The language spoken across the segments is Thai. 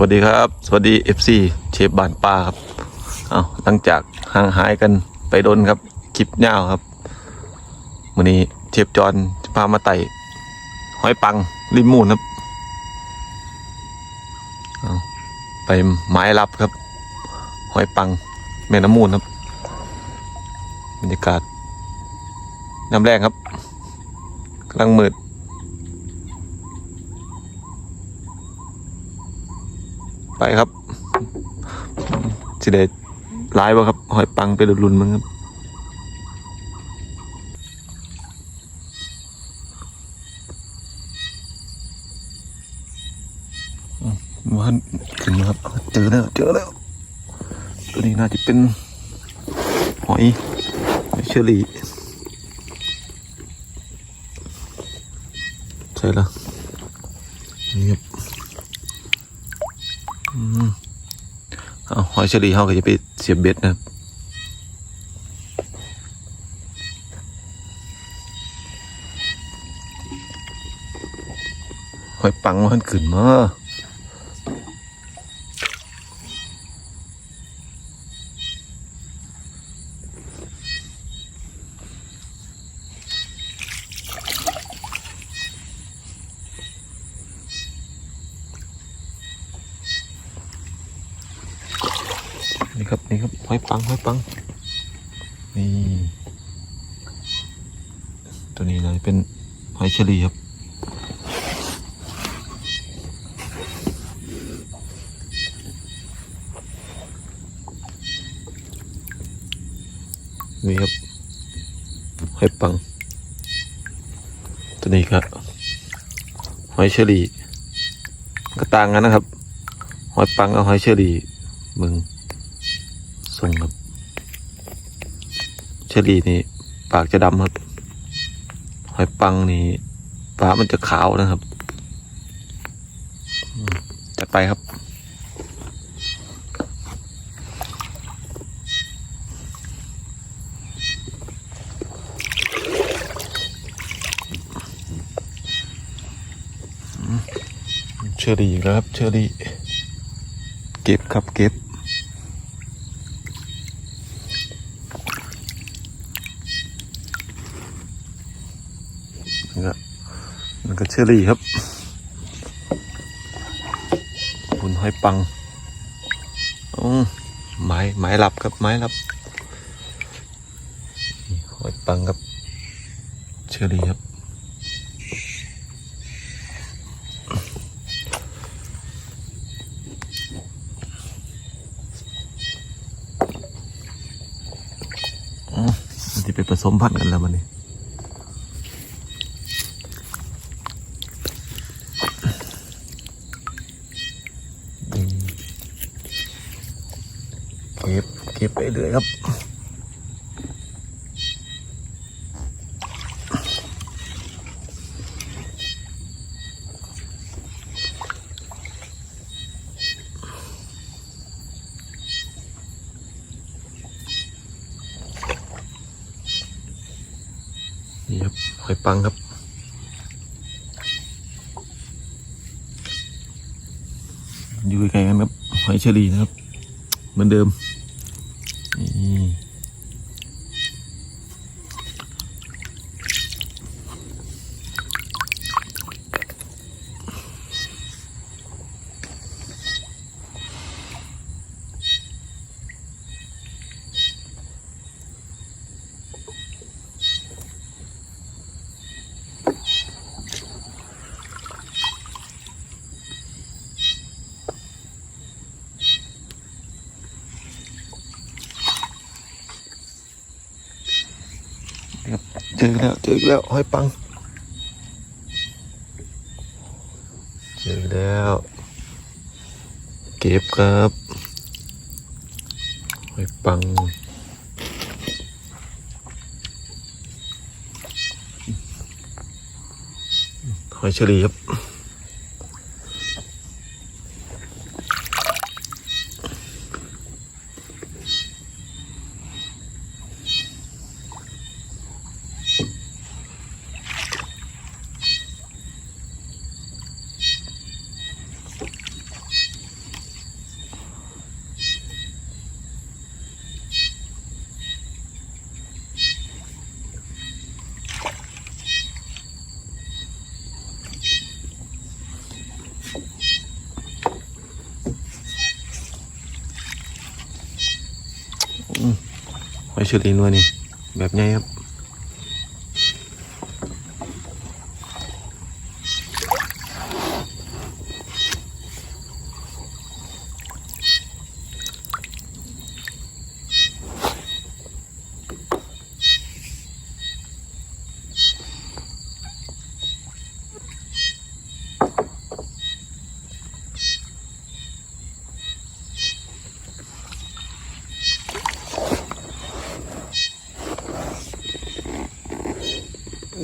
วัสดีครับ สวัสดี FC เชฟบานป้าครับเอาหลังจากห่างหายกันไปโดนครับคลิปยาครับวันนี้เชฟจอนจะพามาไต่หอยปังริมมูนครับเอาไปไม้รับครับ หอยปังแม่น้ำมูนครับบรรยากาศน้ำแรงครับกำลังมืด ไปครับสิเดร้ายบ่ครับ หอยปังไปรุนๆมึงครับมันขึ้นมาครับ เจอแล้ว เจอแล้ว ตัวนี้น่าจะเป็นหอยหอยเชอรี่ใช่แล้วนี่ครับ เอาหอยเชอรี่เขาก็จะไปเสียบเบ็ดนะครับหอยปังมันขึ้นมานี่ครับนี่ครับห อยปังหอยปัง นี่ ตัวนี้เลยเป็นหอยเชอรี่ครับนี่ครับหอยปัง ตัวนี้ครับหอยเชอรี่ก็ต่างกันนะครับ หอยปังกับหอยเชอรี่มึง ทรงครับเชอรี่นี่ ปากจะดำครับหอยปังนี่ปากมันจะขาวนะครับจัดไปครับเชอรี่อีกแล้วครับเชอรี่เก็บครับเก็บ นี่ก็มันก็เช อรี่ครับบุญห้อยปังอไม้ไม้หลับครับไม้หลับห้อยปังครับเชอรี่ครับอืมมันจะไปผสมพันธุ์กันแล้วมันนี่อืมเก็บ เก็บไปเรื่อยครับ นี่ครับหอยปังครับอยู่ไกลกันครับหอยเชอรี่นะครับ เหมือนเดิมนี่ครับ เจอแล้วเจอแล้วหอยปัง เจอแล้ว เก็บครับหอยปังหอยเชอรี่ครับ น อยเชอรี่นัวนี่แบบไงครับ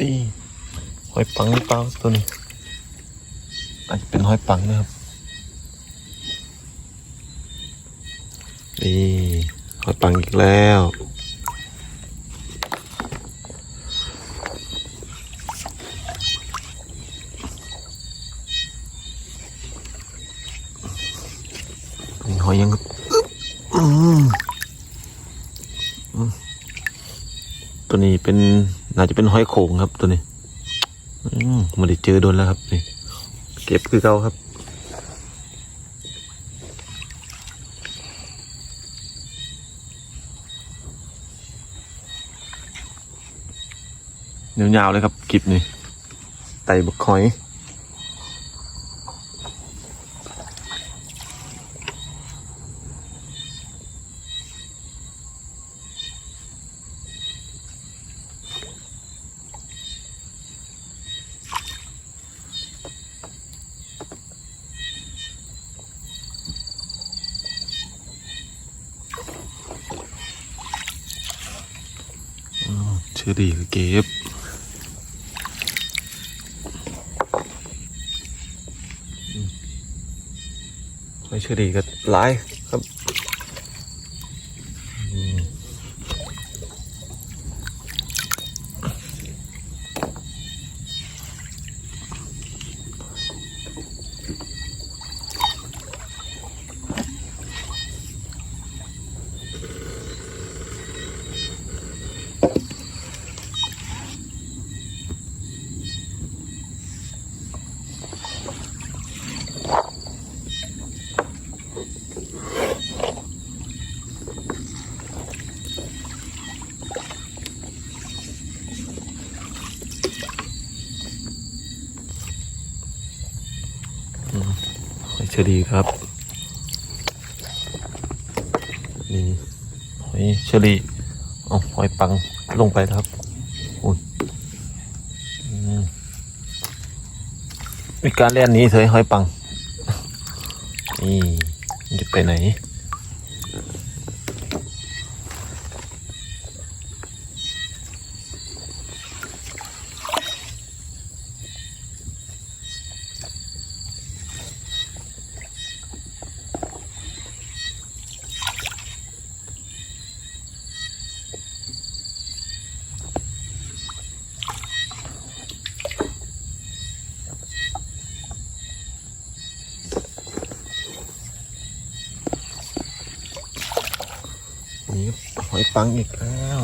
นี่ หอยปังหรือเปล่าตัวนี้อาจจะเป็นหอยปังนะครับนี่หอยปังอีกแล้วนี่หอยยังตัวนี้เป็นน่าจะเป็นหอยโขงครับตัวนี้ มาได้เจอโดนแล้วครับนี่เก็บคือเก่าครับยาวๆเลยครับกิบนี่ไต่บักคอย เชื่อดีก็เก็บไม่เชื่อดีก็ไลายครับอืม ไม่เชอดีครับนี่หอยเชอรี่เอาหอยปังลงไปครับอุ้ยอืมมีการเล่นนี้เถยหอยปังนี่จะไปไหนหอย ปังอีกแล้ว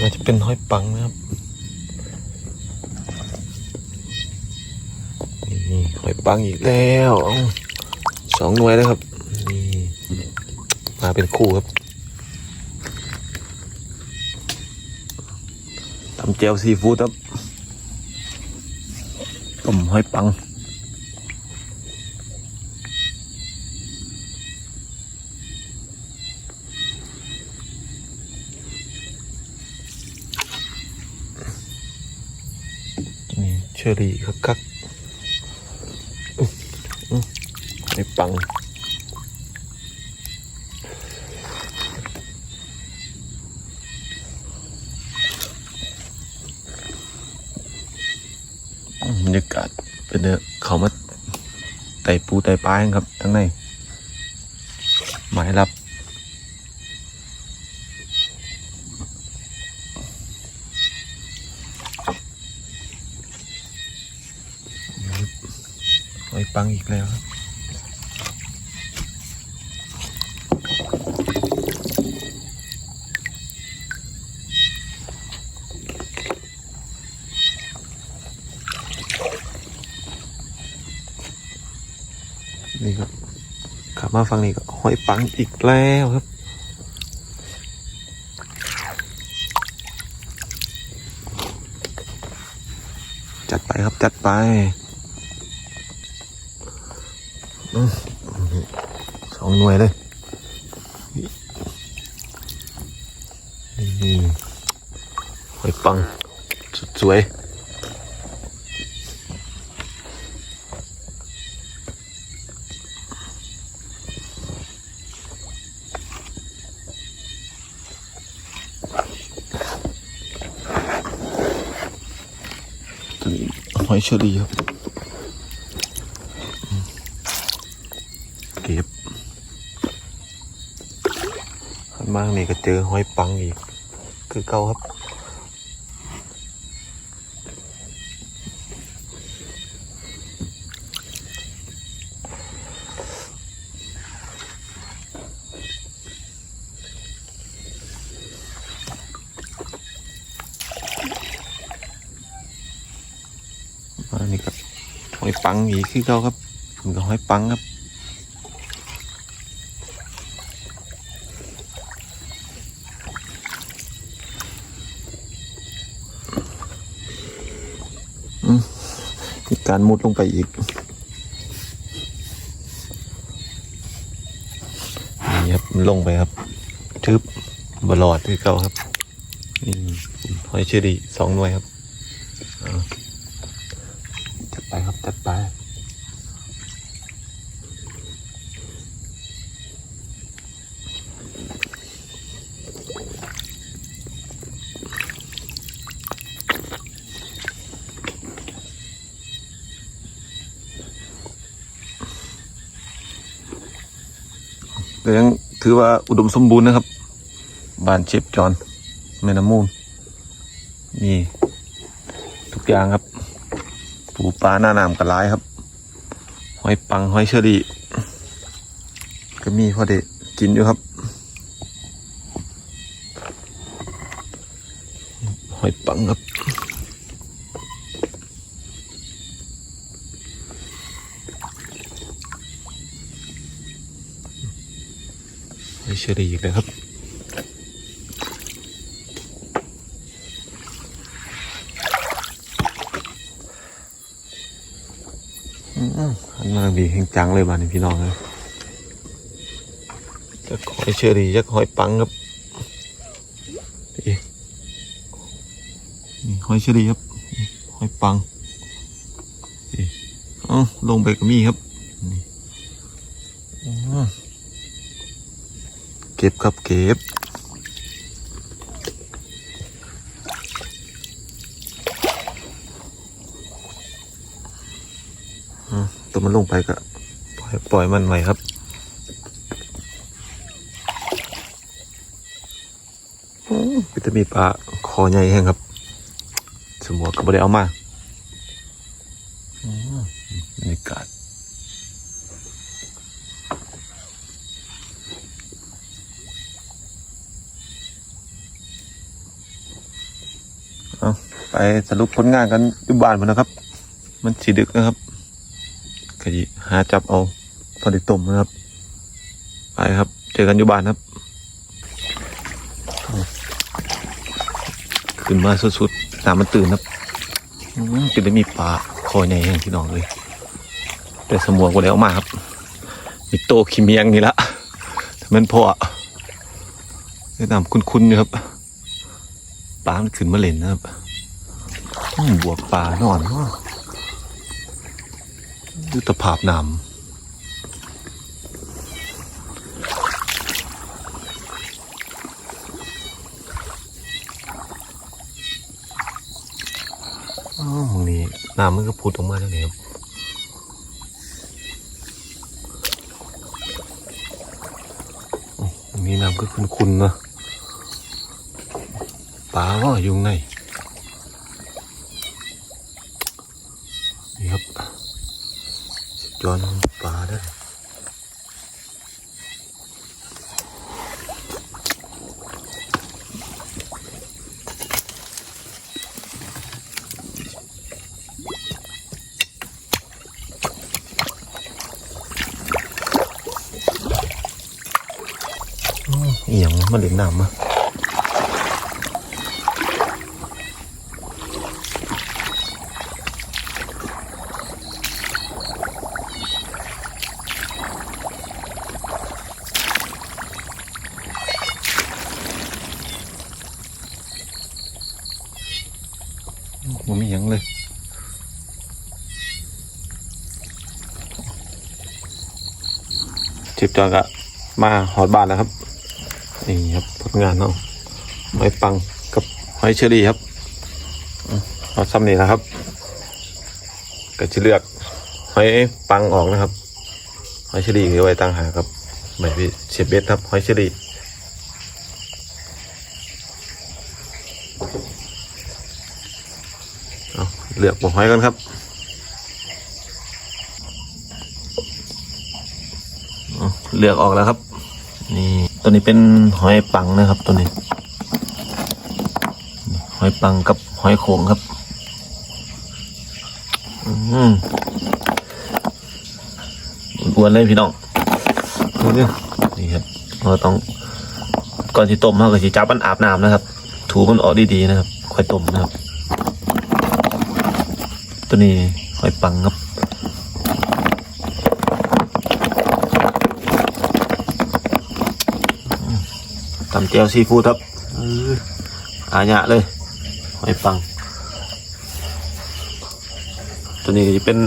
น่าจะเป็นห้อยปังนะครับ นี่ หอยปังอีกแล้วเอ้าสองหน่วยแล้วครับนี่มาเป็นคู่ครับตำเจลซีฟู้ดครับต้มหอยปังนี่เชอรี่คักคักๆ ไอ้ปังบรรยากาศเป็นเนื้อเขามาไต่ปูไต่ปลาครับทั้งในหมายรับไอ้ปังอีกแล้วครับ มาฝั่งนี้ก็หอยปังอีกแล้วครับ จัดไปครับจัดไปอสองหน่วยเลยนี่หอยปังสุดสวย อยเชอรี่ครับ เก็บขันมากนี่ก็เจอหอยปังอีก คือเก่าครับ อันนี้ก็หอย ปังอีกคือเก่าครับผมก็หอยปังครับอืมมีการมุดลงไปอีกนี่ครับลงไปครับทึบบลอดคือเก่าครับนี่หอยเชอรี่สองหน่วยครับเอา จัดไปครับจัดไป แต่ยังถือว่าอุดมสมบูรณ์นะครับ บ้านเชฟจอนแม่น้ำมูลมีทุกอย่างครับ ปูปลาหน้าหน้ำกระไรครับหอยปังหอยเชอรี่ก็มีพอได้กินอยู่ครับ หอยปังครับ หอยเชอรี่อีกแล้วครับ อันนั้นดีแห่งจังเลยบ้านพี่น้องเลยจะหอยเชอรี่จะหอยปังครับนี่นี่หอยเชอรี่ครับหอยปังนี่เอ้าลงไปก็มีครับนี่อ๋อเก็บครับเก็บตัวมันลงไปก็ปล่อยปล่อยมันไว้ครับอืมก็จะมีปลาคอใหญ่แห้งครับ สมวก็ไม่ได้เอามาอืมบรรยากาศเอา ไปสรุปผลงานกันอยู่บ้านมันนะครับ มันสีดึกนะครับขยีหาจับเอาพอดีต้มนะครับ ไปครับ เจอกันอยู่บ้านครับ ขึ้นมาสุดๆน้ำมันตื่นครับอืมเป็นได้มีปลาคอยใหญ่แห้งพี่น้องเลย แต่สมวงก็ได้เออกมาครับมีโตขี้เมียงนี่ละมันพอได้น้ำคุ้นๆอยู่ครับปลามันขึ้นมาเล่นนะครับ บวกปลานอนเนาะดูตะภาพน้ำอ๋อตรงนี้น้ำมันก็พุดออกมาแล้วเนี่ยครับอ๋อตรงนี้น้ำก็คุ้นๆนะปลาว่าอยู่ข้างในนี่ครับสุดย จอนปลาด้ออ้ออีหยังมาเล่นน้ำมา มันไม่ยั้งเลย เจ็บจอนก็มาหอดบ้านแล้วครับ นี่ครับผลงานเนาะหอยปังกับหอยเชอรี่ครับเอาซ้ำนี่นะครับ ก็จะเลือกหอยปังออกนะครับหอยเชอรี่คือไว้ตั้งหาครับไม่พี่เสียบเบ็ดครับหอยเชอรี่เอาเลือกหัวหอยกันครับ เอาเลือกออกแล้วครับ นี่ตัวนี้เป็นหอยปังนะครับ ตัวนี้ หอยปังกับหอยโขงครับ อืมอ้วนๆเลยพี่น้องดูดินี่ครับเราต้องก่อนที่ต้มเราก็จะจับมันอาบน้ำนะครับ ถูมันออกดีๆนะครับ ค่อยต้มนะครับ ตัวนี้หอยปังครับ ตำเจียวซีฟู้ดครับเอออาญะเลยหอยปัง ตัวนี้ก็จะเป็น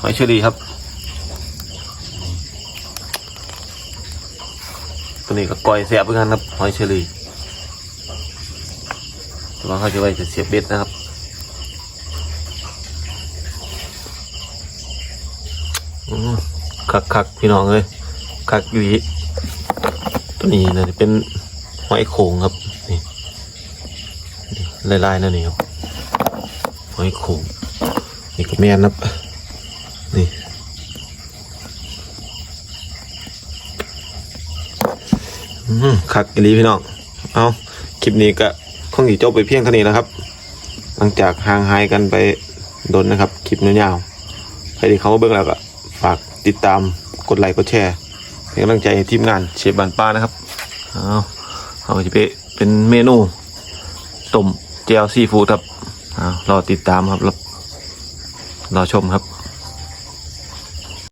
หอยเชอรี่ครับ ตัวนี้ก็ก้อยแซ่บเหมือนกันครับหอยเชอรี่ตัวเขาจะไว้จะเสียบเบ็ดนะครับอืมคักคักๆพี่น้องเลยคักอีหลี ตัวนี้นะเป็นหอยโขงครับนี่นี่ลายๆนั่นนี่ครับหอยโขงนี่ก็แม่นครับนี่คักอีลีพี่น้อง เอาคลิปนี้ก็คงอีจบไปเพียงเท่านี้แล้วครับ หลังจากห่างหายกันไปโดนนะครับ คลิปยาวๆใครที่เขามาเบิ่งแล้วก็ฝากติดตามกดไลค์กดแชร์ เป็นกำลังใจทีมงานเชฟบานป้านะครับเอาเอาจะไปเป็นเมนูต้มเจลซีฟู้ดครับเอารอติดตามครับรอชมครับ